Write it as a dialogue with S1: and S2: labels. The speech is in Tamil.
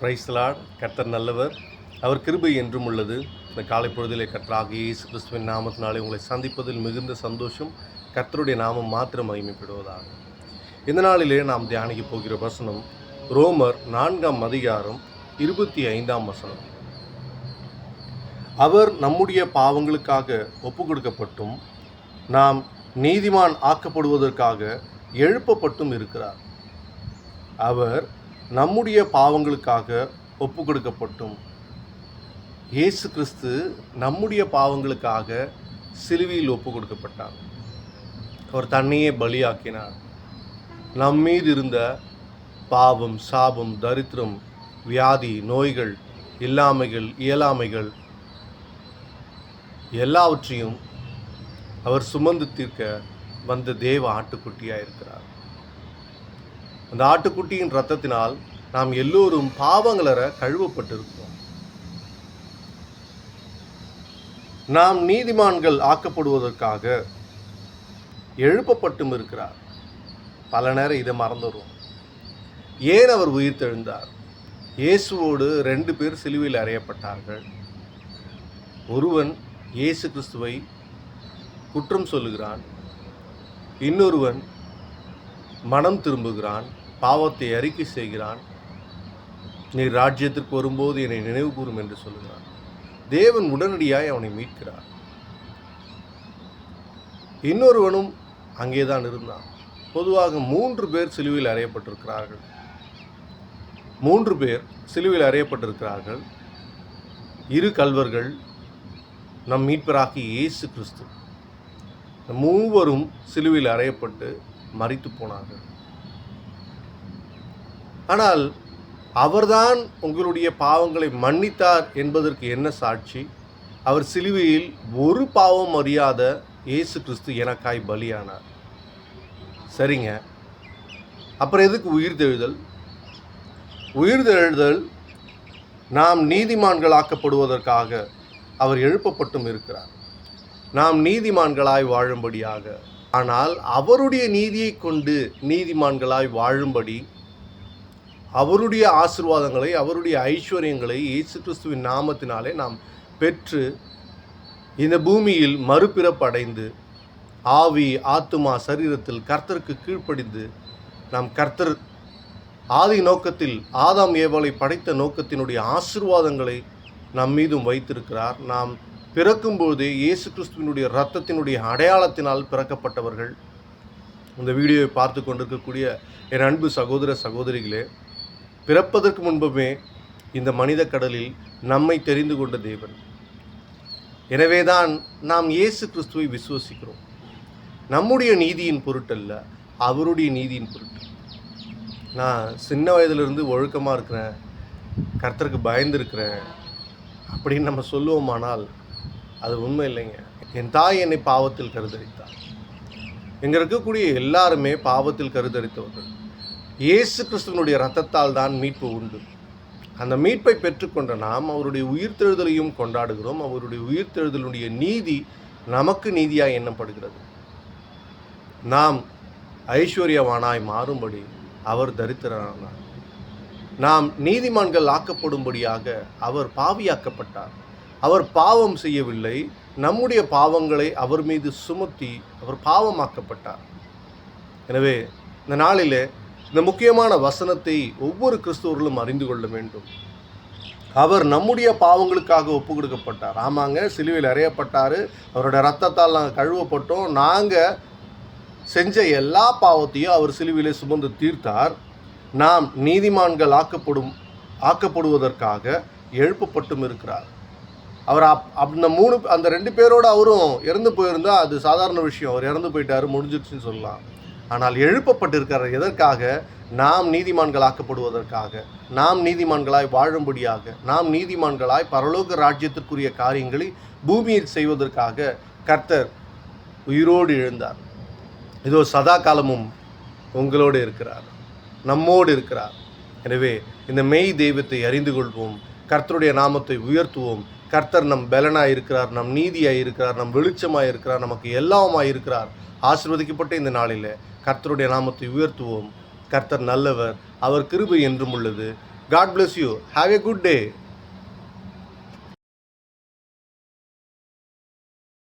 S1: பிரைஸ்லாட் கர்த்தர் நல்லவர். அவர் கிருபை என்றும் உள்ளது. இந்த காலை பொழுதிலே கர்த்தராக இயேசு கிறிஸ்துவின் நாமத்தினாலே உங்களை சந்திப்பதில் மிகுந்த சந்தோஷம். கர்த்தருடைய நாமம் மாத்திரம் மகிமைப்படுவதாக. இந்த நாளிலே நாம் தியானிக்க போகிற வசனம் ரோமர் நான்காம் அதிகாரம் இருபத்தி ஐந்தாம் வசனம். அவர் நம்முடைய பாவங்களுக்காக ஒப்பு கொடுக்கப்பட்டும் நாம் நீதிமான் ஆக்கப்படுவதற்காக எழுப்பப்பட்டும் இருக்கிறார். அவர் நம்முடைய பாவங்களுக்காக ஒப்பு கொடுக்கப்பட்டும் இயேசு கிறிஸ்து நம்முடைய பாவங்களுக்காக சிலுவையில் ஒப்பு கொடுக்கப்பட்டார் அவர் தன்னையே பலியாக்கினார். நம் மீது இருந்த பாவம் சாபம் தரித்திரம் வியாதி நோய்கள் இல்லாமைகள் இயலாமைகள் எல்லாவற்றையும் அவர் சுமந்து தீர்க்க வந்த தேவ ஆட்டுக்குட்டியாக இருக்கிறார் அந்த ஆட்டுக்குட்டியின் ரத்தத்தினால் நாம் எல்லோரும் பாவங்களற கழுவப்பட்டிருக்கிறோம். நாம் நீதிமான்கள் ஆக்கப்படுவதற்காக எழுப்பப்பட்டும் இருக்கிறார். பல நேரம் இதை மறந்துடுவோம் ஏன் அவர் உயிர்த்தெழுந்தார்? இயேசுவோடு ரெண்டு பேர் சிலுவையில் அறையப்பட்டார்கள். ஒருவன் இயேசு கிறிஸ்துவை குற்றம் சொல்லுகிறான். இன்னொருவன் மனம் திரும்புகிறான் பாவத்தை அறிக்கை செய்கிறான். நீ ராஜ்யத்திற்கு வரும்போது என்னை நினைவு கூறும் என்று சொல்கிறான் தேவன் உடனடியாய் அவனை மீட்கிறார். இன்னொருவனும் அங்கேதான் இருந்தான். பொதுவாக மூன்று பேர் சிலுவையில் அறையப்பட்டிருக்கிறார்கள். மூன்று பேர் சிலுவையில் அறையப்பட்டிருக்கிறார்கள். இரு கல்வர்கள் நம் மீட்பராகி இயேசு கிறிஸ்து. மூவரும் சிலுவையில் அறையப்பட்டு மறித்து போனார்கள். ஆனால் அவர்தான் உங்களுடைய பாவங்களை மன்னித்தார் என்பதற்கு என்ன சாட்சி? அவர் சிலுவையில் ஒரு பாவம் அறியாத இயேசு கிறிஸ்து எனக்காய் பலியானார். சரிங்க. அப்புறம் எதுக்கு உயிர்த்தெழுதல்? உயிர்த்தெழுதல் நாம் நீதிமான்களாக்கப்படுவதற்காக அவர் எழுப்பப்பட்டும் இருக்கிறார். நாம் நீதிமான்களாய் வாழும்படியாக ஆனால் அவருடைய நீதியை கொண்டு நீதிமான்களாய் வாழும்படி அவருடைய ஆசிர்வாதங்களை அவருடைய ஐஸ்வர்யங்களை இயேசு கிறிஸ்துவின் நாமத்தினாலே நாம் பெற்று இந்த பூமியில் மறுபிறப்படைந்து ஆவி ஆத்துமா சரீரத்தில் கர்த்தருக்கு கீழ்ப்படிந்து நாம் கர்த்தர் ஆதி நோக்கத்தில் ஆதாம் ஏவலை படைத்த நோக்கத்தினுடைய ஆசிர்வாதங்களை நம் மீதும் வைத்திருக்கிறார். நாம் பிறக்கும்போதே இயேசு கிறிஸ்துவினுடைய ரத்தத்தினுடைய அடையாளத்தினால் பிறக்கப்பட்டவர்கள். இந்த வீடியோவை பார்த்து கொண்டிருக்கக்கூடிய என் அன்பு சகோதர சகோதரிகளே பிறப்பதற்கு முன்புமே இந்த மனித கடலில் நம்மை தெரிந்து கொண்ட தேவன். எனவேதான் நாம் இயேசு கிறிஸ்துவை விசுவசிக்கிறோம். நம்முடைய நீதியின் பொருட்டல்ல அவருடைய நீதியின் பொருட்டு. நான் சின்ன வயதிலிருந்து ஒழுக்கமாக இருக்கிறேன் கர்த்தருக்கு பயந்துருக்கிறேன் அப்படின்னு நம்ம சொல்லுவோமானால் அது உண்மை இல்லைங்க. என் தாய் என்னை பாவத்தில் கருதரித்தார் இங்கே இருக்கக்கூடிய எல்லாருமே பாவத்தில் கருதரித்தவர்கள். இயேசு கிறிஸ்துவனுடைய ரத்தத்தால் தான் மீட்பு உண்டு. அந்த மீட்பை பெற்றுக்கொண்ட நாம் அவருடைய உயிர்த்தெழுதலையும் கொண்டாடுகிறோம். அவருடைய உயிர்த்தெழுதலுடைய நீதி நமக்கு நீதியாய் எண்ணப்படுகிறது. நாம் ஐஸ்வர்யவானாய் மாறும்படி அவர் தரித்திரனானார். நாம் நீதிமான்கள் ஆக்கப்படும்படியாக அவர் பாவியாக்கப்பட்டார். அவர் பாவம் செய்யவில்லை. நம்முடைய பாவங்களை அவர் மீது சுமத்தி அவர் பாவமாக்கப்பட்டார். எனவே இந்த நாளிலே இந்த முக்கியமான வசனத்தை ஒவ்வொரு கிறிஸ்தவர்களும் அறிந்து கொள்ள வேண்டும். அவர் நம்முடைய பாவங்களுக்காக ஒப்பு கொடுக்கப்பட்டார் ஆமாங்க சிலுவையில் அறையப்பட்டார். அவரோட ரத்தத்தால் நாங்கள் கழுவப்பட்டோம். நாங்கள் செஞ்ச எல்லா பாவத்தையும் அவர் சிலுவிலே சுமந்து தீர்த்தார். நாம் நீதிமான்கள் ஆக்கப்படும் ஆக்கப்படுவதற்காக எழுப்பப்பட்டும் இருக்கிறார். அவர் அப் அந்த மூணு அந்த ரெண்டு பேரோட அவரும் இறந்து போயிருந்தால் அது சாதாரண விஷயம். அவர் இறந்து போயிட்டார் முடிஞ்சிடுச்சுன்னு சொல்லலாம். ஆனால் எழுப்பப்பட்டிருக்கிறார் எதற்காக? நாம் நீதிமான்களாக்கப்படுவதற்காக. நாம் நீதிமான்களாய் வாழும்படியாக. நாம் நீதிமான்களாய் பரலோக ராஜ்யத்திற்குரிய காரியங்களை பூமியில் செய்வதற்காக கர்த்தர் உயிரோடு எழுந்தார். இதோ சதா காலமும் உங்களோடு இருக்கிறார். நம்மோடு இருக்கிறார். எனவே இந்த மெய் தெய்வத்தை அறிந்து கொள்வோம். கர்த்தருடைய நாமத்தை உயர்த்துவோம். கர்த்தர் நம் பலனாக இருக்கிறார் நம் நீதியாக இருக்கிறார் நம் வெளிச்சமாக இருக்கிறார் நமக்கு எல்லாமாக இருக்கிறார் ஆசிர்வதிக்கப்பட்ட இந்த நாளில் கர்த்தருடைய நாமத்தை உயர்த்துவோம். கர்த்தர் நல்லவர் அவர் கிருபை என்றும் உள்ளது. God bless you have a good day